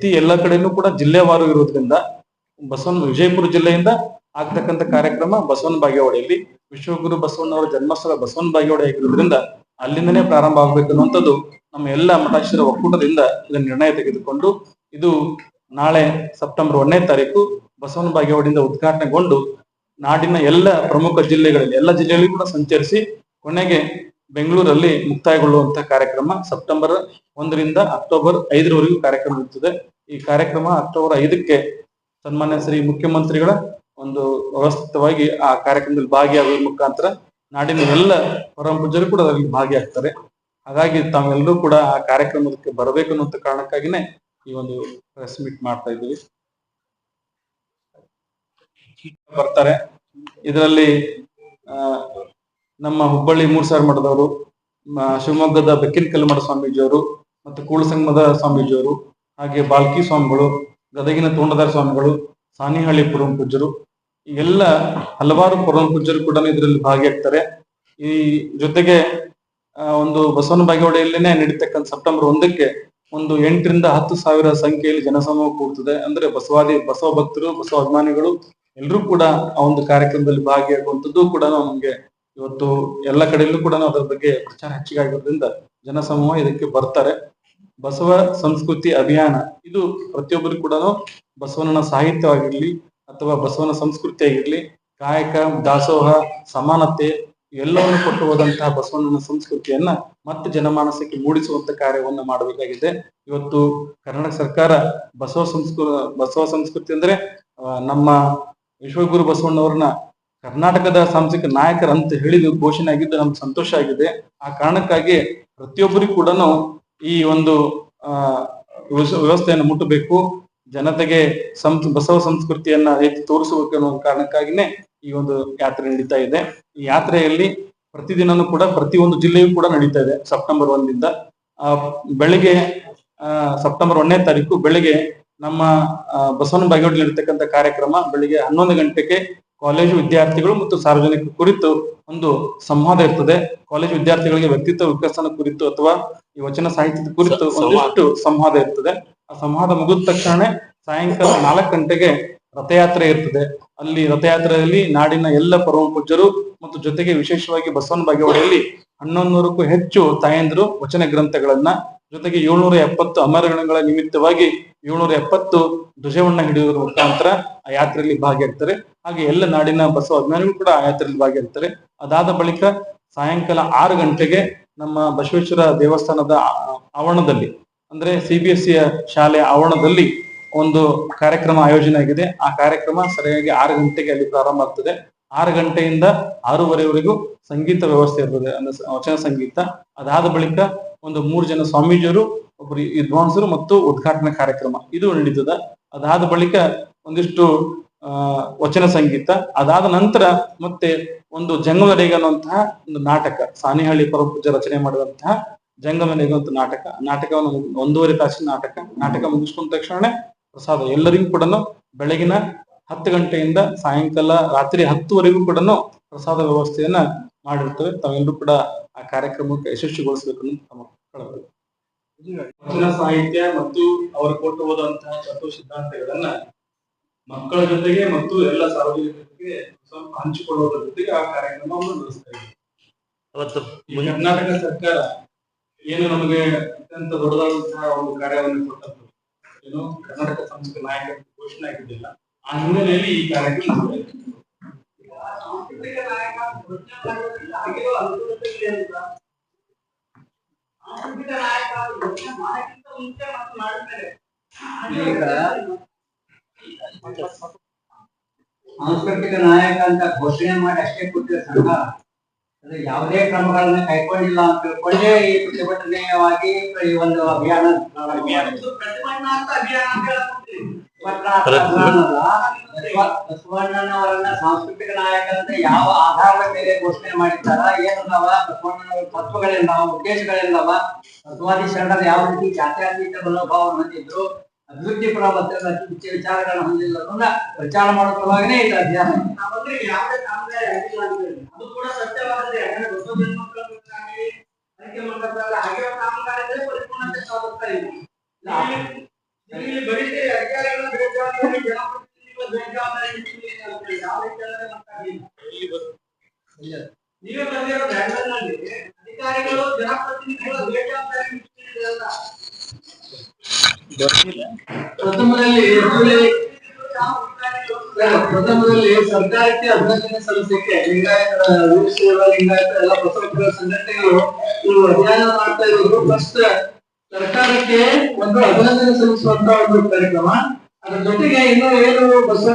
ಪ್ರತಿ ಎಲ್ಲ ಕಡೆನೂ ಕೂಡ ಜಿಲ್ಲೆವಾರು ಇರೋದ್ರಿಂದ ಬಸವನ ವಿಜಯಪುರ ಜಿಲ್ಲೆಯಿಂದ ಆಗ್ತಕ್ಕಂಥ ಕಾರ್ಯಕ್ರಮ ಬಸವನ ಬಾಗೇವಾಡಿಯಲ್ಲಿ. ವಿಶ್ವಗುರು ಬಸವಣ್ಣವರ ಜನ್ಮಸ್ಥಳ ಬಸವನ ಬಾಗೇವಾಡಿ ಆಗಿರೋದ್ರಿಂದ ಅಲ್ಲಿಂದನೇ ಪ್ರಾರಂಭ ಆಗ್ಬೇಕು ಅನ್ನುವಂಥದ್ದು ನಮ್ಮ ಎಲ್ಲ ಮಠಾಶೀರ ಒಕ್ಕೂಟದಿಂದ ಇದನ್ನು ನಿರ್ಣಯ ತೆಗೆದುಕೊಂಡು ಇದು ನಾಳೆ ಸೆಪ್ಟೆಂಬರ್ ಒಂದನೇ ತಾರೀಕು ಬಸವನ ಬಾಗೇವಾಡಿಯಿಂದ ಉದ್ಘಾಟನೆಗೊಂಡು ನಾಡಿನ ಎಲ್ಲ ಪ್ರಮುಖ ಜಿಲ್ಲೆಗಳಲ್ಲಿ, ಎಲ್ಲ ಜಿಲ್ಲೆಗಳಿಗೂ ಕೂಡ ಸಂಚರಿಸಿ ಕೊನೆಗೆ ಬೆಂಗಳೂರಲ್ಲಿ ಮುಕ್ತಾಯಗೊಳ್ಳುವಂತಹ ಕಾರ್ಯಕ್ರಮ ಸೆಪ್ಟೆಂಬರ್ ಒಂದರಿಂದ ಅಕ್ಟೋಬರ್ ಐದರವರೆಗೂ ಕಾರ್ಯಕ್ರಮ ಇರ್ತದೆ. ಈ ಕಾರ್ಯಕ್ರಮ ಅಕ್ಟೋಬರ್ ಐದಕ್ಕೆ ಸನ್ಮಾನ್ಯ ಶ್ರೀ ಮುಖ್ಯಮಂತ್ರಿಗಳ ಒಂದು ವ್ಯವಸ್ಥಿತವಾಗಿ ಆ ಕಾರ್ಯಕ್ರಮದಲ್ಲಿ ಭಾಗಿಯಾಗುವ ಮುಖಾಂತರ ನಾಡಿನ ಎಲ್ಲ ಪರಮ ಪೂಜ್ಯರು ಕೂಡ ಅದರಲ್ಲಿ ಭಾಗಿಯಾಗ್ತಾರೆ. ಹಾಗಾಗಿ ತಾವೆಲ್ಲರೂ ಕೂಡ ಆ ಕಾರ್ಯಕ್ರಮಕ್ಕೆ ಬರಬೇಕು ಅನ್ನೋ ಕಾರಣಕ್ಕಾಗಿನೇ ಈ ಒಂದು ಪ್ರೆಸ್ ಮೀಟ್ ಮಾಡ್ತಾ ಇದ್ದೀವಿ. ಬರ್ತಾರೆ. ಇದರಲ್ಲಿ ನಮ್ಮ ಹುಬ್ಬಳ್ಳಿ ಮೂರ್ಸಾರ್ ಮಠದವರು ಶಿವಮೊಗ್ಗದ ಬೆಕ್ಕಿನ ಕಲ್ಮಠ ಸ್ವಾಮೀಜಿಯವರು ಮತ್ತು ಕೂಳಸಂಗಮದ ಸ್ವಾಮೀಜಿಯವರು, ಹಾಗೆ ಬಾಲ್ಕಿ ಸ್ವಾಮಿಗಳು, ಗದಗಿನ ತೋಂಡದಾರ ಸ್ವಾಮಿಗಳು, ಸಾನಿಹಳ್ಳಿ ಪುರಂ ಪೂಜ್ಯರು, ಈ ಎಲ್ಲ ಹಲವಾರು ಪುರಂ ಪೂಜರು ಕೂಡ ಇದರಲ್ಲಿ ಭಾಗಿಯಾಗ್ತಾರೆ. ಈ ಜೊತೆಗೆ ಒಂದು ಬಸವನ ಬಾಗೇವಾಡಿಯಲ್ಲೇನೆ ನಡೀತಕ್ಕಂಥ ಸೆಪ್ಟೆಂಬರ್ ಒಂದಕ್ಕೆ ಒಂದು ಎಂಟರಿಂದ ಹತ್ತು ಸಾವಿರ ಸಂಖ್ಯೆಯಲ್ಲಿ ಜನಸಮೂಹ ಕೂಡ್ತದೆ. ಅಂದ್ರೆ ಬಸವಾದಿ, ಬಸವ ಭಕ್ತರು, ಬಸವ ಅಭಿಮಾನಿಗಳು ಎಲ್ಲರೂ ಕೂಡ ಆ ಒಂದು ಕಾರ್ಯಕ್ರಮದಲ್ಲಿ ಭಾಗಿಯಾಗುವಂಥದ್ದು ಕೂಡ ನಮಗೆ ಇವತ್ತು ಎಲ್ಲ ಕಡೆಯಲ್ಲೂ ಕೂಡ ಅದರ ಬಗ್ಗೆ ಪ್ರಚಾರ ಹೆಚ್ಚಿಗೆ ಆಗಿರೋದ್ರಿಂದ ಜನಸಮೂಹ ಇದಕ್ಕೆ ಬರ್ತಾರೆ. ಬಸವ ಸಂಸ್ಕೃತಿ ಅಭಿಯಾನ, ಇದು ಪ್ರತಿಯೊಬ್ಬರು ಕೂಡ ಬಸವಣ್ಣನ ಸಾಹಿತ್ಯವಾಗಿರ್ಲಿ ಅಥವಾ ಬಸವನ ಸಂಸ್ಕೃತಿ ಆಗಿರ್ಲಿ, ಕಾಯಕ, ದಾಸೋಹ, ಸಮಾನತೆ ಎಲ್ಲವನ್ನು ಕೊಟ್ಟು ಹೋದಂತಹ ಬಸವಣ್ಣನ ಸಂಸ್ಕೃತಿಯನ್ನ ಮತ್ತೆ ಜನಮಾನಸಕ್ಕೆ ಮೂಡಿಸುವಂತ ಕಾರ್ಯವನ್ನ ಮಾಡಬೇಕಾಗಿದೆ. ಇವತ್ತು ಕರ್ನಾಟಕ ಸರ್ಕಾರ ಬಸವ ಸಂಸ್ಕೃ, ಬಸವ ಸಂಸ್ಕೃತಿ ಅಂದ್ರೆ ನಮ್ಮ ವಿಶ್ವಗುರು ಬಸವಣ್ಣವ್ರನ್ನ ಕರ್ನಾಟಕದ ಸಾಂಸ್ಕೃತಿಕ ನಾಯಕರಂತ ಹೇಳಿದ ಘೋಷಣೆ ಆಗಿದ್ದು ನಮ್ಗೆ ಸಂತೋಷ ಆಗಿದೆ. ಆ ಕಾರಣಕ್ಕಾಗಿ ಪ್ರತಿಯೊಬ್ಬರಿಗೂ ಕೂಡ ಈ ಒಂದು ವ್ಯವಸ್ಥೆಯನ್ನು ಮುಟ್ಟಬೇಕು. ಜನತೆಗೆ ಸಂ ಬಸವ ಸಂಸ್ಕೃತಿಯನ್ನ ರೀತಿ ತೋರಿಸಬೇಕು ಅನ್ನೋ ಕಾರಣಕ್ಕಾಗಿನೇ ಈ ಒಂದು ಯಾತ್ರೆ ನಡೀತಾ ಇದೆ. ಈ ಯಾತ್ರೆಯಲ್ಲಿ ಪ್ರತಿದಿನನೂ ಕೂಡ ಪ್ರತಿಯೊಂದು ಜಿಲ್ಲೆಯೂ ಕೂಡ ನಡೀತಾ ಇದೆ. ಸೆಪ್ಟೆಂಬರ್ ಒಂದಿಂದ. ಆ, ಬೆಳಿಗ್ಗೆ ಸೆಪ್ಟೆಂಬರ್ ಒಂದನೇ ತಾರೀಕು ಬೆಳಿಗ್ಗೆ ನಮ್ಮ ಬಸವನ ಬಾಗೇವಾಡಿಯಲ್ಲಿ ಇರ್ತಕ್ಕಂಥ ಕಾರ್ಯಕ್ರಮ ಬೆಳಿಗ್ಗೆ ಹನ್ನೊಂದು ಗಂಟೆಗೆ ಕಾಲೇಜು ವಿದ್ಯಾರ್ಥಿಗಳು ಮತ್ತು ಸಾರ್ವಜನಿಕ ಕುರಿತು ಒಂದು ಸಂವಾದ ಇರ್ತದೆ. ಕಾಲೇಜು ವಿದ್ಯಾರ್ಥಿಗಳಿಗೆ ವ್ಯಕ್ತಿತ್ವ ವಿಕಸನ ಕುರಿತು ಅಥವಾ ಈ ವಚನ ಸಾಹಿತ್ಯದ ಕುರಿತು. ಒಂದಿಷ್ಟು ಸಂವಾದ. ಇರ್ತದೆ. ಆ ಸಂವಾದ ಮುಗಿದ ತಕ್ಷಣ ಸಾಯಂಕಾಲ ನಾಲ್ಕು ಗಂಟೆಗೆ ರಥಯಾತ್ರೆ ಇರ್ತದೆ. ಅಲ್ಲಿ ರಥಯಾತ್ರೆಯಲ್ಲಿ ನಾಡಿನ ಎಲ್ಲ ಪರಮ ಪೂಜ್ಯರು ಮತ್ತು ಜೊತೆಗೆ ವಿಶೇಷವಾಗಿ ಬಸವನ ಬಾಗೇವಾಡಿಯಲ್ಲಿ ಹನ್ನೊಂದು ನೂರಕ್ಕೂ ಹೆಚ್ಚು ತಾಯಂದಿರು ವಚನ ಗ್ರಂಥಗಳನ್ನ ಜೊತೆಗೆ ಏಳ್ನೂರ ಎಪ್ಪತ್ತು ಅಮರಗಣಗಳ ನಿಮಿತ್ತವಾಗಿ ಏಳ್ನೂರ ಎಪ್ಪತ್ತು ಧ್ವಜವನ್ನ ಹಿಡಿಯುವುದರ ಮುಖಾಂತರ ಆ ಯಾತ್ರೆಯಲ್ಲಿ ಭಾಗಿಯಾಗ್ತಾರೆ. ಹಾಗೆ ಎಲ್ಲ ನಾಡಿನ ಬಸವ ಅಭಿಮಾನಿಗಳು ಕೂಡ ಆ ಯಾತ್ರೆಯಲ್ಲಿ ಭಾಗಿಯಾಗ್ತಾರೆ. ಅದಾದ ಬಳಿಕ ಸಾಯಂಕಾಲ ಆರು ಗಂಟೆಗೆ ನಮ್ಮ ಬಸವೇಶ್ವರ ದೇವಸ್ಥಾನದ ಆವರಣದಲ್ಲಿ, ಅಂದ್ರೆ ಸಿಬಿಎಸ್ಇ ಶಾಲೆಯ ಆವರಣದಲ್ಲಿ ಒಂದು ಕಾರ್ಯಕ್ರಮ ಆಯೋಜನೆ ಆಗಿದೆ. ಆ ಕಾರ್ಯಕ್ರಮ ಸರಿಯಾಗಿ ಆರು ಗಂಟೆಗೆ ಅಲ್ಲಿ ಪ್ರಾರಂಭ ಆಗ್ತದೆ. ಆರು ಗಂಟೆಯಿಂದ ಆರೂವರೆವರೆಗೂ ಸಂಗೀತ ವ್ಯವಸ್ಥೆ ಇರ್ತದೆ. ಅಂದ್ರೆ ವಚನ ಸಂಗೀತ. ಅದಾದ ಬಳಿಕ ಒಂದು ಮೂರು ಜನ ಸ್ವಾಮೀಜಿಯರು ಒಬ್ಬರು ವಿದ್ವಾಂಸರು ಮತ್ತು ಉದ್ಘಾಟನಾ ಕಾರ್ಯಕ್ರಮ. ಇದು ನಡೀತದ. ಅದಾದ ಬಳಿಕ ಒಂದಿಷ್ಟು ವಚನ ಸಂಗೀತ, ಅದಾದ ನಂತರ ಮತ್ತೆ ಒಂದು ಜಂಗಮ ಅನ್ನುವಂತಹ ಒಂದು ನಾಟಕ, ಸಾನಿಹಳ್ಳಿ ಪರಪೂಜ ರಚನೆ ಮಾಡಿದಂತಹ ಜಂಗಮ ಅಂತ ನಾಟಕ. ನಾಟಕವನ್ನು ಒಂದೂವರೆ ತಾಸಿನ ನಾಟಕ. ನಾಟಕ ಮುಗಿಸ್ಕೊಂಡ ತಕ್ಷಣ ಪ್ರಸಾದ ಎಲ್ಲರಿಗೂ ಕೂಡ ಬೆಳಗಿನ ಹತ್ತು ಗಂಟೆಯಿಂದ ಸಾಯಂಕಾಲ ರಾತ್ರಿ ಹತ್ತುವರೆಗೂ ಕೂಡ ಪ್ರಸಾದ ವ್ಯವಸ್ಥೆಯನ್ನ ಮಾಡಿರ್ತೇವೆ ತಾವೆಲ್ಲರೂ ಕೂಡ ಆ ಕಾರ್ಯಕ್ರಮಕ್ಕೆ ಯಶಸ್ವಿಗೊಳಿಸಬೇಕು ಅಂತ ತಮ್ಮ ಕಳಕಳಿ. ವಚನ ಸಾಹಿತ್ಯ ಮತ್ತು ಅವರು ಕೊಟ್ಟು ಹೋದಂತಹ ತತ್ವ ಸಿದ್ಧಾಂತಗಳನ್ನ ಮಕ್ಕಳ ಜೊತೆಗೆ ಮತ್ತು ಎಲ್ಲ ಸಾರ್ವಜನಿಕರಿಗೆ ಸ್ವಲ್ಪ ಹಂಚಿಕೊಳ್ಳುವುದರ ಜೊತೆಗೆ ಆ ಕಾರ್ಯಕ್ರಮವನ್ನು ನಡೆಸ್ತಾ ಇದ್ದಾರೆ ಅವತ್ತು ಕರ್ನಾಟಕ ಸರ್ಕಾರ ಏನು ನಮಗೆ ಅತ್ಯಂತ ದೊಡ್ಡದಾದಂತಹ ಒಂದು ಕಾರ್ಯವನ್ನು ಕೊಟ್ಟದ್ದು ಏನು ಕರ್ನಾಟಕ ಸಂಸ್ಥೆ ನಾಯಕರ ಘೋಷಣೆ ಆಗಿದ್ದಿಲ್ಲ ಆ ಹಿನ್ನೆಲೆಯಲ್ಲಿ ಈ ಕಾರ್ಯಕ್ರಮ. ಈಗ ಸಾಂಸ್ಕೃತಿಕ ನಾಯಕ ಅಂತ ಘೋಷಣೆ ಮಾಡಿ ಅಷ್ಟೇ ಕೊಟ್ಟಿರೋ ಸಂಘ ಅದು ಯಾವುದೇ ಕ್ರಮಗಳನ್ನ ಕೈಗೊಂಡಿಲ್ಲ ಅಂತ ತಿಳ್ಕೊಂಡೇ ಈ ಪ್ರತಿಭಟನೆಯಾಗಿ ಈ ಒಂದು ಅಭಿಯಾನ ಬಸವ- ಬಸವಣ್ಣನವರನ್ನ ಸಾಂಸ್ಕೃತಿಕ ನಾಯಕ ಅಂತ ಯಾವ ಆಧಾರದ ಮೇಲೆ ಘೋಷಣೆ ಮಾಡಿದ್ದಾರ? ಏನದಾವ? ಬಸವಣ್ಣನವರ ತತ್ವಗಳೇನವ ಉದ್ದೇಶಗಳೇನವ ಬಸವಾದಿ ಶರಣರು ಯಾವ ರೀತಿ ಜಾತ್ಯಾತೀತ ಮನೋಭಾವ ಹೊಂದಿದ್ರು? ಅಭಿವೃದ್ಧಿ ಪರ ವಿಚಾರಗಳನ್ನು ಹೊಂದಿಲ್ಲ ಪ್ರಚಾರ ಮಾಡೋ ಸಲುವಾಗಿನೇ ಇದು ಅಭಿಯಾನ ನೀವೇ ಬಂದಿರೋ ಬ್ಯಾಂಗ್ಳೂರ್ನಲ್ಲಿ ಅಧಿಕಾರಿಗಳು ಜನಪ್ರತಿನಿಧಿಗಳ ಅಂತ. ಪ್ರಥಮದಲ್ಲಿ ಪ್ರಥಮದಲ್ಲಿ ಸರ್ಕಾರಕ್ಕೆ ಅಭಿನಂದನೆ ಸಲ್ಲಿಸಲಿಕ್ಕೆ ಲಿಂಗಾಯತ ವೀರಶೈವ ಲಿಂಗಾಯತ ಎಲ್ಲ ಬಸವಪುರ ಸಂಘಟನೆಗಳು ಇವು ಅಧ್ಯಯನ ಮಾಡ್ತಾ ಇರೋದು ಫಸ್ಟ್ ಸರ್ಕಾರಕ್ಕೆ ಒಂದು ಅಭಿನಂದನೆ ಸಲ್ಲಿಸುವಂತ ಒಂದು ಕಾರ್ಯಕ್ರಮ ಅದ್ರ ಜೊತೆಗೆ ಇನ್ನು ಏನು ಬಸವ